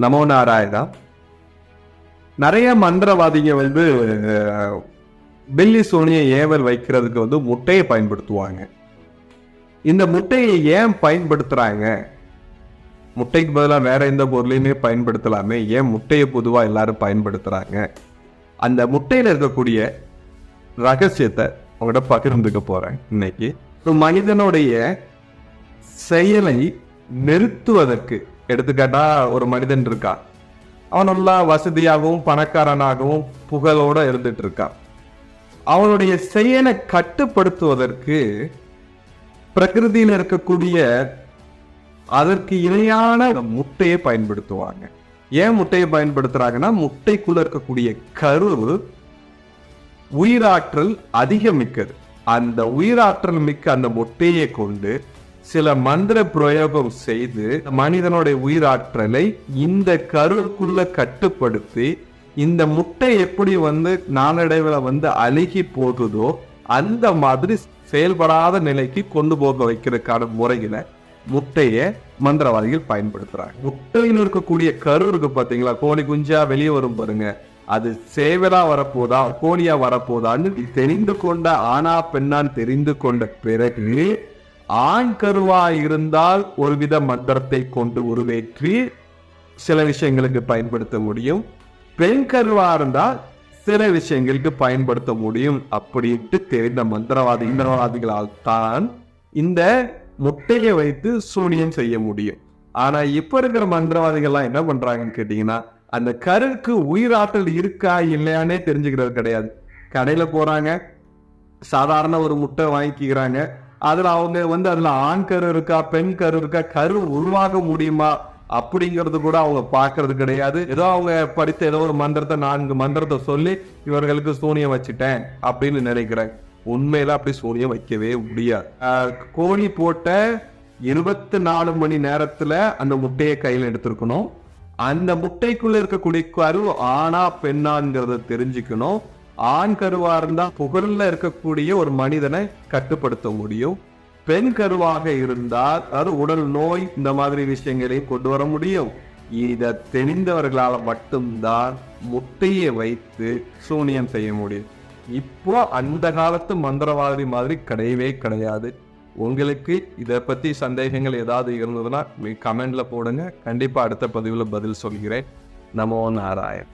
நமோ நாராயணா. நிறைய மந்திரவாதிங்க வந்து பில்லி சோனியை ஏவல் வைக்கிறதுக்கு வந்து முட்டையை பயன்படுத்துவாங்க. இந்த முட்டையை ஏன் பயன்படுத்துகிறாங்க முட்டைக்கு பதிலாக வேற எந்த பொருளையுமே பயன்படுத்தலாமே. ஏன் முட்டையை பொதுவாக எல்லாரும் பயன்படுத்துகிறாங்க அந்த முட்டையில் இருக்கக்கூடிய ரகசியத்தை உங்கள்கிட்ட பகிர்ந்துக்க போகிறேன் இன்னைக்கு. ஒரு மனிதனுடைய செயலை நிறுத்துவதற்கு எடுத்துக்காட்டா ஒரு மனிதன் இருக்கான் அவன் நல்லா வசதியாகவும் பணக்காரனாகவும் புகழோட இருந்துட்டு இருக்கான் அவனுடைய செயலை கட்டுப்படுத்துவதற்கு பிரகிருதியில் இருக்கக்கூடிய அதற்கு இணையான முட்டையை பயன்படுத்துவாங்க. ஏன் முட்டையை பயன்படுத்துறாங்கன்னா முட்டைக்குள்ள இருக்கக்கூடிய கரு உயிராற்றல் அதிகமிக்கது. அந்த உயிராற்றல் மிக்க அந்த முட்டையை கொண்டு சில மந்திர பிரயோகம் செய்து மனிதனுடைய உயிராற்றலை இந்த கருவுக்குள்ள கட்டுப்படுத்தி இந்த முட்டை எப்படி வந்து நாளடைவில் வந்து அழுகி போகுதோ அந்த மாதிரி செயல்படாத நிலைக்கு கொண்டு போக வைக்கிறதுக்கான முறையில முட்டையை மந்திரவாதிகள் பயன்படுத்துறாங்க. முட்டையில் இருக்கக்கூடிய கரு இருக்கு பாத்தீங்களா? கோழி குஞ்சா வெளியே வரும் பாருங்க. அது சேவலா வரப்போதா? கோழியா வரப்போதான்னு தெரிந்து கொண்ட ஆனா பெண்ணான் தெரிந்து கொண்ட பிறகு ஆண் கருவா இருந்தால் ஒருவித மந்திரத்தை கொண்டு உருவேற்றி சில விஷயங்களுக்கு பயன்படுத்த முடியும். பெண் கருவா இருந்தால் சில விஷயங்களுக்கு பயன்படுத்த முடியும். அப்படின்ட்டு தெரிந்த மந்திரவாதி இந்திரவாதிகளால் தான் இந்த முட்டையை வைத்து சூனியம் செய்ய முடியும். ஆனா இப்ப இருக்கிற மந்திரவாதிகள்லாம் என்ன பண்றாங்கன்னு கேட்டீங்கன்னா அந்த கருக்கு உயிராற்றல் இருக்கா இல்லையானே தெரிஞ்சுக்கிறது கிடையாது. கடையில போறாங்க சாதாரண ஒரு முட்டை வாங்கிக்கிறாங்க அதுல அவங்க வந்து அதுல ஆண் கரு இருக்கா பெண் கரு இருக்கா கரு உருவாக முடியுமா அப்படிங்கிறது கூட அவங்க பாக்குறது கிடையாது. ஏதோ அவங்க படித்த ஏதோ ஒரு மந்திரத்தை நான்கு மந்திரத்தை சொல்லி இவர்களுக்கு சூனியம் வச்சுட்டேன் அப்படின்னு நினைக்கிறேன். உண்மையில அப்படி சூனியம் வைக்கவே முடியாது. கோழி போட்ட இருபத்தி நாலு மணி நேரத்துல அந்த முட்டையை கையில் எடுத்திருக்கணும். அந்த முட்டைக்குள்ள இருக்கக்கூடிய கரு ஆணா பெண்ணாங்கிறத தெரிஞ்சுக்கணும். ஆண் கருவா இருந்தா புகழ்ல இருக்கக்கூடிய ஒரு மனிதனை கட்டுப்படுத்த முடியும். பெண் கருவாக இருந்தால் அதாவது உடல் நோய் இந்த மாதிரி விஷயங்களையும் கொண்டு வர முடியும். இதை தெரிந்தவர்களால் மட்டும்தான் முட்டையை வைத்து சூனியம் செய்ய முடியும். இப்போ அந்த காலத்து மந்திரவாதி மாதிரி கிடையவே கிடையாது. உங்களுக்கு இதை பற்றி சந்தேகங்கள் ஏதாவது இருந்ததுன்னா கமெண்ட்ல போடுங்க. கண்டிப்பாக அடுத்த பதிவில் பதில் சொல்கிறேன். நமோ நாராயண்.